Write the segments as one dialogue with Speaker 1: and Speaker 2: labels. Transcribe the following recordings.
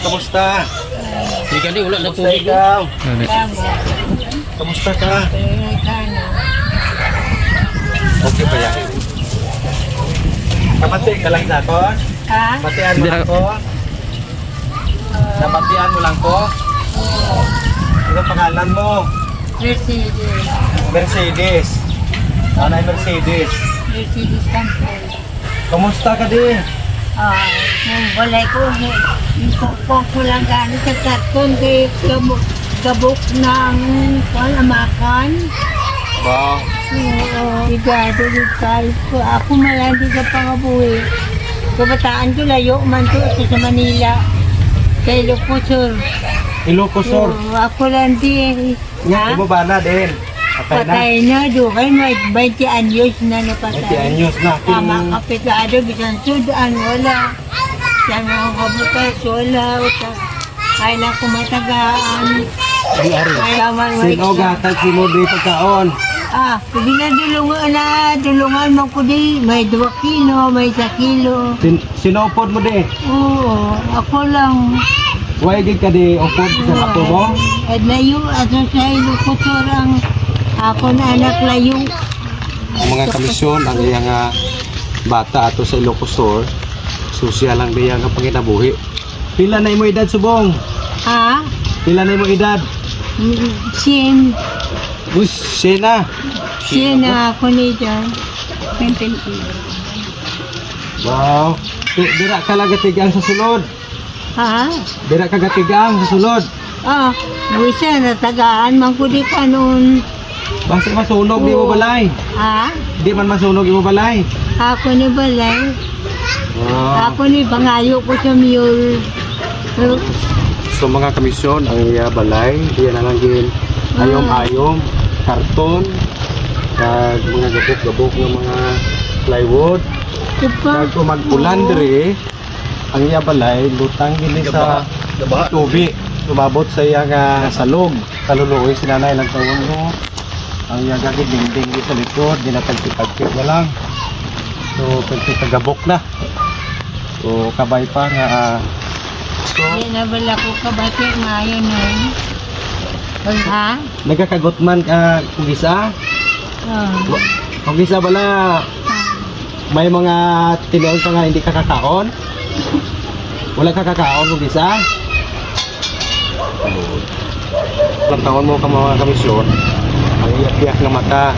Speaker 1: kamusta?
Speaker 2: Hindi ka di, wala na
Speaker 1: Kamusta
Speaker 2: tubig.
Speaker 1: ikaw? Kamusta ka? Okay pa yan. Kapati ka lang sa ako?
Speaker 3: Ha?
Speaker 1: Batian mo lang ko? Nabatian mo lang ko? Ano pangalan mo?
Speaker 3: Mercedes.
Speaker 1: Mercedes. Nanay Mercedes.
Speaker 3: Mercedes Campo.
Speaker 1: Kamusta ka din?
Speaker 3: Ah, kung walay ko, ipokpok ko lang gano'n sa karton kay kabuk, kabuk ng palamakan.
Speaker 1: Ba,
Speaker 3: Oo, igado tayo ko. Ako malandi ka pangabuhi. Kabataan ko layo man to sa Manila. Kay Locosur.
Speaker 1: Ilocosur.
Speaker 3: Oo, ako lang din.
Speaker 1: Nga, mo ba na din? Patay na.
Speaker 3: Na, duhay may 20 anyos na
Speaker 1: 20
Speaker 3: napatay.
Speaker 1: anyos na.
Speaker 3: Tama, kapitado, bisan sudan, wala. Siya nga kabutas, wala. Lang kumatagaan.
Speaker 1: Di ari.
Speaker 3: Man, wait
Speaker 1: Sino gatag si mo di pagkaon?
Speaker 3: Ah, sabi na dulungan na, dulungan mo ko di. May 2 kilo, may 1 kilo.
Speaker 1: Sin sinopod mo di.
Speaker 3: Oo, ako lang.
Speaker 1: Way gid ka di opod sa apo mo.
Speaker 3: At layo, ato sa ilukuturang ako na anak layo.
Speaker 1: Ang mga kamisyon ang iyang nga bata ato sa Ilocosur. Susya lang diya nga panginabuhi. Pila na imo edad subong?
Speaker 3: Ha?
Speaker 1: Pila na imo edad?
Speaker 3: Sin,
Speaker 1: Uy, sena.
Speaker 3: sin na ako ni John.
Speaker 1: Wow. Di- Dira ka lang gatigang sa sulod.
Speaker 3: Ha?
Speaker 1: Dira ka gatigang sa sulod.
Speaker 3: Ah, buwisa na tagaan man ko di ka noon.
Speaker 1: Basta masunog di mo balay.
Speaker 3: Ha?
Speaker 1: Di man masunog imo balay.
Speaker 3: Ako ni balay.
Speaker 1: Wow.
Speaker 3: Ako ni bangayo ko sa mule.
Speaker 1: So mga komisyon, ang iya balay, iya na lang din ayom-ayom, karton, kag mga gabok-gabok ng mga plywood.
Speaker 3: Kupa.
Speaker 1: Kag kung mag-ulan dire, ang iya balay, lutang gini sa tubig. Tumabot sa iya nga salog. Kaluluoy si nanay lang tawon mo. Ang iya gagid dingding di sa likod, ginatagpit-tagpit na lang. So, pwede tagabok na. So, kabay pa nga ah, So,
Speaker 3: Yan na bala ko kabati maayo nun. Ha?
Speaker 1: Nagkakagot man ka kung isa?
Speaker 3: Ah.
Speaker 1: Kung isa bala, may mga tinoon ka nga hindi ka kakaon? Wala ka kakaon kung isa? Ilang taon mo ka mga kamisyon, iyak-iyak ng mata,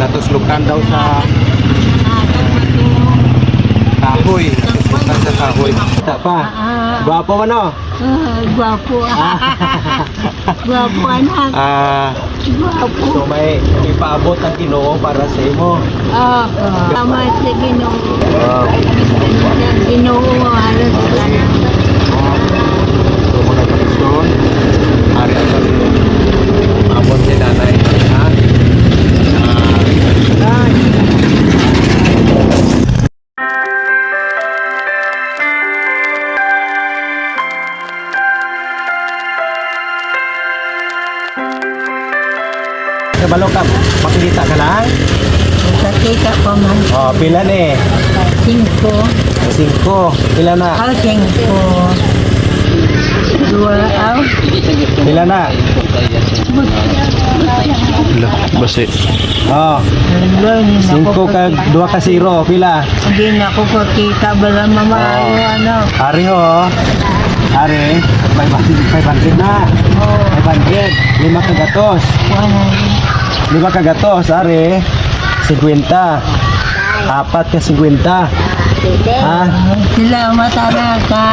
Speaker 1: natuslukan daw sa kahoy. Natuslukan sa kahoy. Kita pa. Gwapo man no?
Speaker 3: ah, gwapo. Gwapo anak.
Speaker 1: Ah,
Speaker 3: Gwapo.
Speaker 1: so may ipaabot ang Ginoo para sa imo.
Speaker 3: Ah, tama sa Ginoo.
Speaker 1: Wow.
Speaker 3: Ginoo ka na.
Speaker 1: Kabalo ka, makikita ka lang?
Speaker 3: Kakita pa man.
Speaker 1: Oh, pila ni?
Speaker 3: Cinco.
Speaker 1: Cinco. Pila na?
Speaker 3: Aw, cinco. Dua, aw.
Speaker 1: Pila na?
Speaker 2: Basi.
Speaker 1: Oh, cinco ka, dua ka zero. Pila?
Speaker 3: Hindi na ako kakita bala mamaayo
Speaker 1: Oh.
Speaker 3: ano.
Speaker 1: Ari ho. Ari, 500 na.
Speaker 3: Oh,
Speaker 1: 500. Lima ka gatos.
Speaker 3: wala.
Speaker 1: Lima ka gatos, ari. 50. Apat ka 50. Ha?
Speaker 3: Salamat anak ha.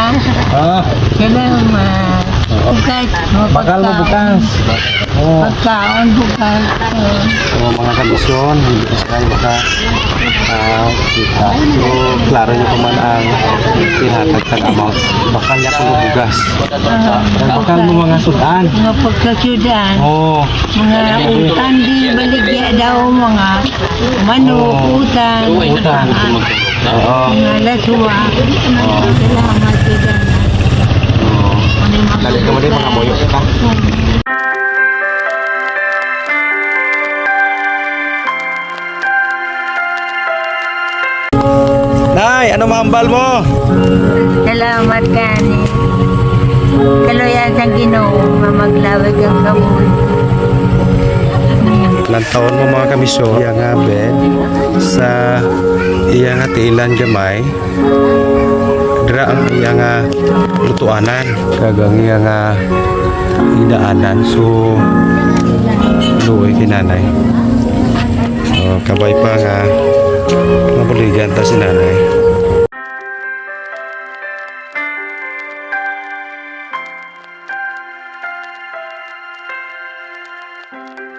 Speaker 1: Oh,
Speaker 3: Salamat. Bukas.
Speaker 1: bakal mo bukas. Oh,
Speaker 3: Pagkaon bukas. Oh.
Speaker 1: mga kondisyon, hindi kasi kayo baka ah, kita. So, klaro nyo paman ang tinatag tag amount. Bakal niya kung bugas.
Speaker 3: Ah,
Speaker 1: Bakal mo mga sudan.
Speaker 3: mga pagkasudan.
Speaker 1: Oh,
Speaker 3: Mga utang di baligya daw mga manok,
Speaker 1: Oh.
Speaker 3: utang.
Speaker 1: utang. Oo.
Speaker 3: Mga laswa. Salamat sa
Speaker 1: Oo. Dali ka Nay, ano mahambal mo?
Speaker 3: Salamat kani. Kaloyan sa ginoo, mamaglawag ang kamon.
Speaker 1: Ilang taon mo mga kamiso, iya nga bed sa iya nga tiilan gamay. Dira ang iya nga lutuanan, kagang iya nga idaanan. So, luoy kinanay. Oh, kabay pa nga mabuligan ta si nanay. Thank you.